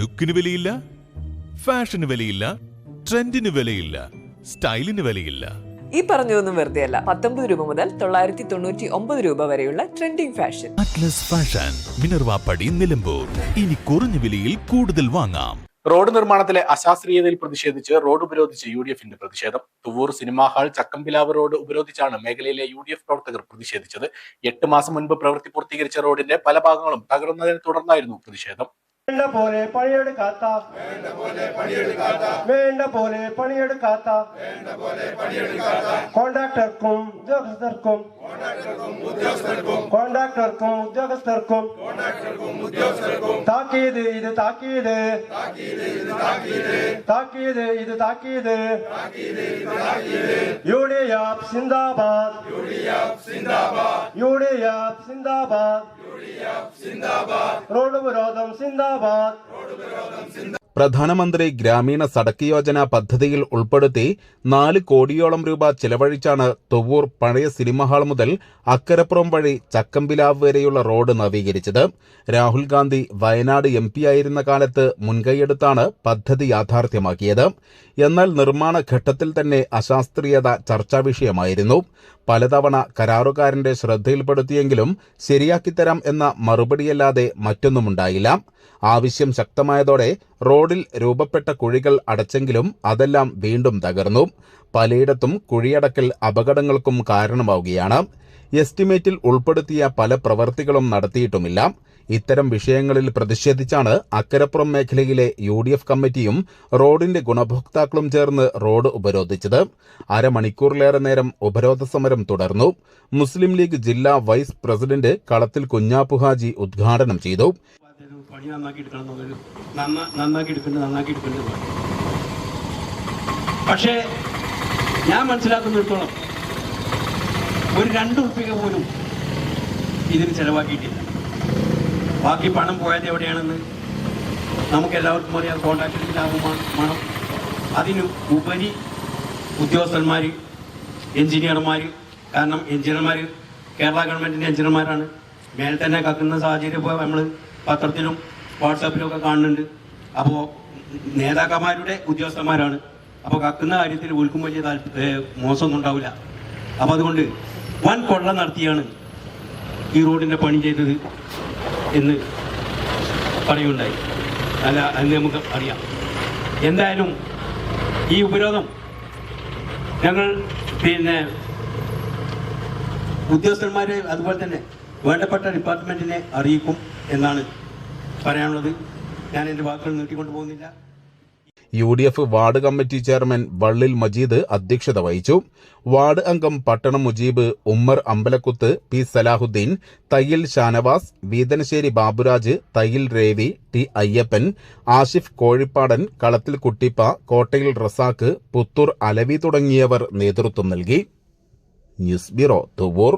ലുക്കിന് വിലയില്ല ഫാഷന് വിലയില്ല ട്രെൻഡിന് വിലയില്ല സ്റ്റൈലിന് വിലയില്ല. ഈ പറഞ്ഞതൊന്നും വെറുതെ അല്ല പത്തൊമ്പത് രൂപ മുതൽ തൊള്ളായിരത്തി തൊണ്ണൂറ്റി ഒമ്പത് രൂപ വരെയുള്ള trending fashion. Atlas fashion Minervappadi Nilambur. ഇനി കുറഞ്ഞ വിലയിൽ കൂടുതൽ വാങ്ങാം. റോഡ് നിർമ്മാണത്തിലെ അശാസ്ത്രീയതയിൽ പ്രതിഷേധിച്ച് റോഡ് ഉപരോധിച്ച് യു ഡി എഫിന്റെ പ്രതിഷേധം. Thuvvur cinema hall Chakkampilavu road ഉപരോധിച്ചാണ് മേഖലയിലെ യു ഡി എഫ് പ്രവർത്തകർ പ്രതിഷേധിച്ചത്. എട്ട് മാസം മുൻപ് പ്രവൃത്തി പൂർത്തീകരിച്ച റോഡിന്റെ പല ഭാഗങ്ങളും തകർന്നതിനെ തുടർന്നായിരുന്നു പ്രതിഷേധം. വേണ്ട പോലെ പണിയെടുക്കാത്ത വേണ്ട പോലെ പണിയെടുക്കാത്ത കോൺട്രാക്ടർക്കും ഉദ്യോഗസ്ഥർക്കും കോൺട്രാക്ടർക്കും ഉദ്യോഗസ്ഥർക്കും താക്കീത് ഇത് താക്കീത് താക്കീത് ഇത് താക്കീത് യു ഡി എഫ് സിന്ദാബാദ് യു ഡി എഫ് സിന്ദാബാദ് റോഡ് പ്രധാനമന്ത്രി ഗ്രാമീണ സടക്ക് യോജന പദ്ധതിയിൽ ഉൾപ്പെടുത്തി നാല് കോടിയോളം രൂപ ചെലവഴിച്ചാണ് തൊവ്വൂർ പഴയ സിനിമ ഹാൾ മുതൽ അക്കരപ്പുറം വഴി ചക്കമ്പിലാവ് വരെയുള്ള റോഡ് നവീകരിച്ചത്. രാഹുൽ ഗാന്ധി വയനാട് എം ആയിരുന്ന കാലത്ത് മുൻകൈയെടുത്താണ് പദ്ധതി യാഥാർത്ഥ്യമാക്കിയത്. എന്നാൽ നിർമ്മാണ ഘട്ടത്തിൽ തന്നെ അശാസ്ത്രീയത ചർച്ചാ വിഷയമായിരുന്നു. പലതവണ കരാറുകാരന്റെ ശ്രദ്ധയിൽപ്പെടുത്തിയെങ്കിലും ശരിയാക്കിത്തരാം എന്ന മറുപടിയല്ലാതെ മറ്റൊന്നുമുണ്ടായില്ല. ആവശ്യം ശക്തമായതോടെ റോഡിൽ രൂപപ്പെട്ട കുഴികൾ അടച്ചെങ്കിലും അതെല്ലാം വീണ്ടും തകർന്നു. പലയിടത്തും കുഴിയടക്കൽ അപകടങ്ങൾക്കും കാരണമാവുകയാണ്. എസ്റ്റിമേറ്റിൽ ഉൾപ്പെടുത്തിയ പല പ്രവർത്തികളും നടത്തിയിട്ടുമില്ല. ഇത്തരം വിഷയങ്ങളിൽ പ്രതിഷേധിച്ചാണ് അക്കരപ്പുറം മേഖലയിലെ യു ഡി എഫ് കമ്മിറ്റിയും റോഡിന്റെ ഗുണഭോക്താക്കളും ചേർന്ന് റോഡ് ഉപരോധിച്ചത്. അരമണിക്കൂറിലേറെ നേരം ഉപരോധ സമരം തുടർന്നു. മുസ്ലിം ലീഗ് ജില്ലാ വൈസ് പ്രസിഡന്റ് കളത്തിൽ കുഞ്ഞാപ്പുഹാജി ഉദ്ഘാടനം ചെയ്തു. പക്ഷേ ഞാൻ മനസ്സിലാക്കുന്നിടത്തോളം ഒരു രണ്ട് ഉറുപ്പിക പോലും ഇതിന് ചെലവാക്കിയിട്ടില്ല. ബാക്കി പണം പോയത് എവിടെയാണെന്ന് നമുക്ക് എല്ലാവർക്കും അറിയാം കോൺട്രാക്ടറിന് ലാഭമാണ് പണം അതിന് ഉപരി ഉദ്യോഗസ്ഥന്മാർ എഞ്ചിനീയർമാർ കാരണം എഞ്ചിനീയർമാർ കേരള ഗവൺമെന്റിന്റെ എഞ്ചിനീയർമാരാണ്. മേൽ തന്നെ കക്കുന്ന സാഹചര്യം ഇപ്പോൾ നമ്മൾ പത്രത്തിലും വാട്സാപ്പിലും ഒക്കെ കാണുന്നുണ്ട്. അപ്പോൾ നേതാക്കന്മാരുടെ ഉദ്യോഗസ്ഥന്മാരാണ്. അപ്പോൾ കക്കുന്ന കാര്യത്തിൽ ഒൽക്കും വലിയ മോശമൊന്നും ഉണ്ടാവില്ല. അപ്പോൾ അതുകൊണ്ട് വൻ കൊള്ള നടത്തിയാണ് ഈ റോഡിന്റെ പണി ചെയ്തത്. എന്ന് പറയുണ്ടായി അല്ല എന്ന് നമുക്ക് അറിയാം. എന്തായാലും ഈ ഉപരോധം ഞങ്ങൾ പിന്നെ ഉദ്യോഗസ്ഥന്മാരെ അതുപോലെ തന്നെ വേണ്ടപ്പെട്ട ഡിപ്പാർട്ട്മെന്റിനെ അറിയിക്കും എന്നാണ് പറയാനുള്ളത്. ഞാൻ എന്റെ വാക്കുകൾ നീട്ടിക്കൊണ്ടു പോകുന്നില്ല. U D F ward committee chairman Vallil Majeed അധ്യക്ഷത വഹിച്ചു. വാർഡ് അംഗം പട്ടണം മുജീബ് ഉമ്മർ അമ്പലക്കുത്ത് പി സലാഹുദ്ദീൻ തയ്യിൽ ഷാനവാസ് വീതനശ്ശേരി ബാബുരാജ് തയ്യിൽ രേവി ടി അയ്യപ്പൻ ആഷിഫ് കോഴിപ്പാടൻ കളത്തിൽ കുട്ടിപ്പ കോട്ടയിൽ റസാക്ക് പുത്തൂർ അലവി തുടങ്ങിയവർ നേതൃത്വം നൽകി. News bureau Thuvvur.